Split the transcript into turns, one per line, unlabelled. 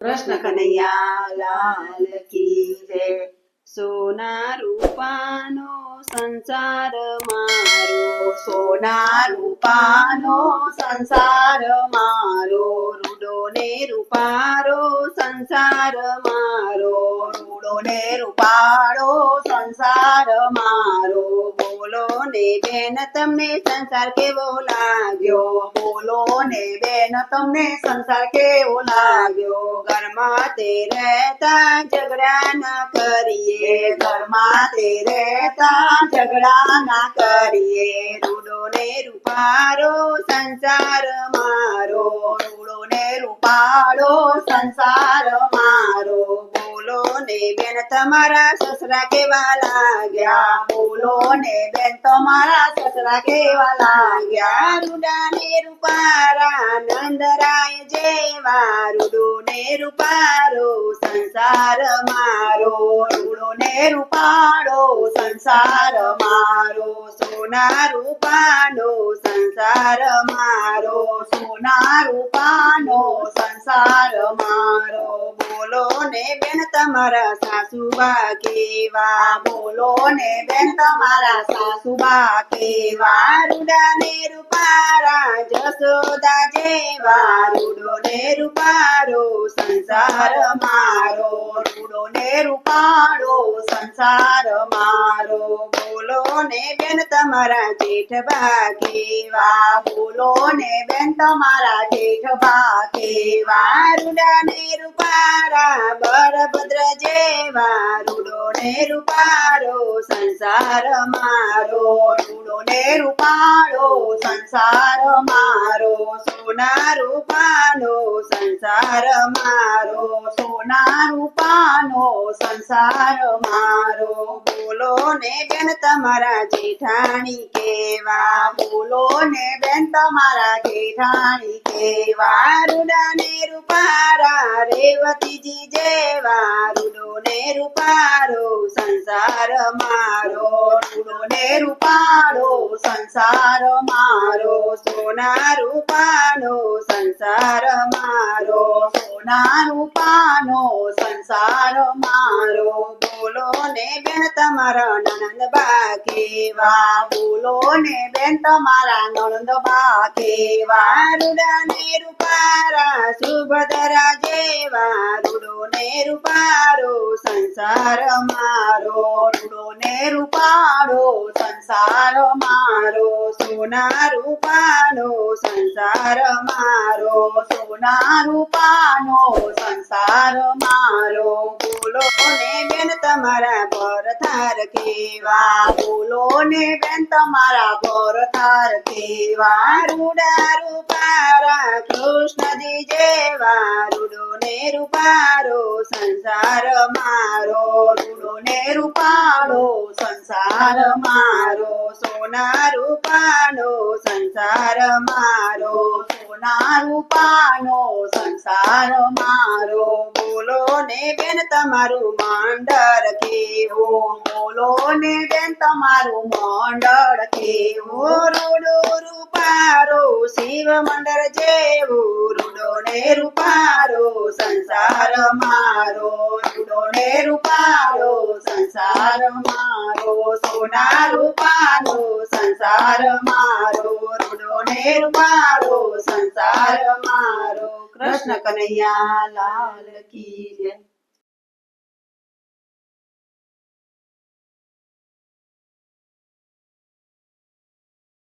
કૃષ્ણ કનૈયા લાલ કી જય. સોના રૂપાનો સંસાર મારો
સોના રૂપાનો સંસાર મારો
રૂડો ને રૂપારો સંસાર મારો
રૂડો ને રૂપાળો સંસાર મારો.
ને બેન તમને સંસાર કેવો લાગ્યો?
બોલો ને બેન તમને સંસાર કેવો લાગ્યો?
ઘરમાં તે રહેતા ઝઘડા ના કરીએ.
ઘરમાં તે રહેતા ઝઘડા ના કરીએ.
રૂડો ને રૂપારો સંસાર મારો.
રૂડો ને રૂપાડો સંસાર
ને બેન તમારા સસરા કેવા લાગ્યા?
બોલો ને બેન તમારા સસરા કેવા લાગ્યા?
રૂડા ને રૂપારા, નંદરાય જેવા. રૂડો ને રૂપારો, સંસાર મારો.
રૂડો ને રૂપાડો સંસાર મારો.
સોના રૂપાનો, સંસાર મારો.
સોના રૂપાનો, સંસાર મારો.
ને બેન તમારા સાસુબા કેવા?
બોલો ને બેન તમારા સાસુબા કેવા?
રૂડા ને રૂપારા જસોદા જેવા રૂડો ને રૂપાડો સંસાર મારો.
રૂડો ને રૂપાડો સંસાર મારો.
બોલો ને બેન તમારા જેઠબા કેવા?
બોલો ને બેન તમારા જેઠબા કેવા?
રૂડા ને રૂપારા બળભદ્ર જેવા. રૂડો ને રૂપારો સંસાર મારો.
રૂડો ને રૂપાળો, સંસાર મારો
સોના રૂપાનો સંસાર મારો
સોના રૂપાનો સંસાર મારો
બોલો ને બેન તમારા જેઠાણી કેવા
બોલો ને બેન તમારા જેઠાણી કેવા
રૂડા ને રૂપારા રેવતીજી જેવા રૂડો ને રૂપારો સંસાર મારો
રૂડો ને રૂપાળો સંસાર મારો
સોના રૂપાનો સંસાર મારો
સોના રૂપાનો સંસાર મારો
બોલો ને બેન તમારા નનંદ બા કેવા
બોલો ને બેન તમારા નણંદ બા કેવા
રૂડા ને રૂપારા સુભદ્રા જેવા રૂડો ને રૂપારો સંસાર મારો.
રૂડો ને રૂપાળો સંસાર મારો.
સોના રૂપાનો સંસાર મારો.
સોના રૂપાનો સંસાર મારો.
બોલો ને બેન, તમારા પર થાર કેવા?
બોલો ને બેન, તમારા ઘર થાર કેવા?
રૂડા રૂપારા, કૃષ્ણજી જેવા. રૂડો ને રૂપારો, સંસાર મારો.
રૂડો ને રૂપાળો, સંસાર મારો.
સોના રૂપાનો, સંસાર મારો.
સોના રૂપાનો, સંસાર મારો.
બેન તમારું માંડળ કેવું?
બોલો ને બેન તમારું મંડળ કેવું?
રૂડો રૂપારો, શિવ મંડળ જેવું. રૂડો ને રૂપારો, સંસાર મારો.
રૂડો ને રૂપારો, સંસાર મારો.
સોના રૂપારો સંસાર મારો. રૂડો ને રૂપારો, સંસાર મારો. કૃષ્ણ કનૈયા લાલ કી જય.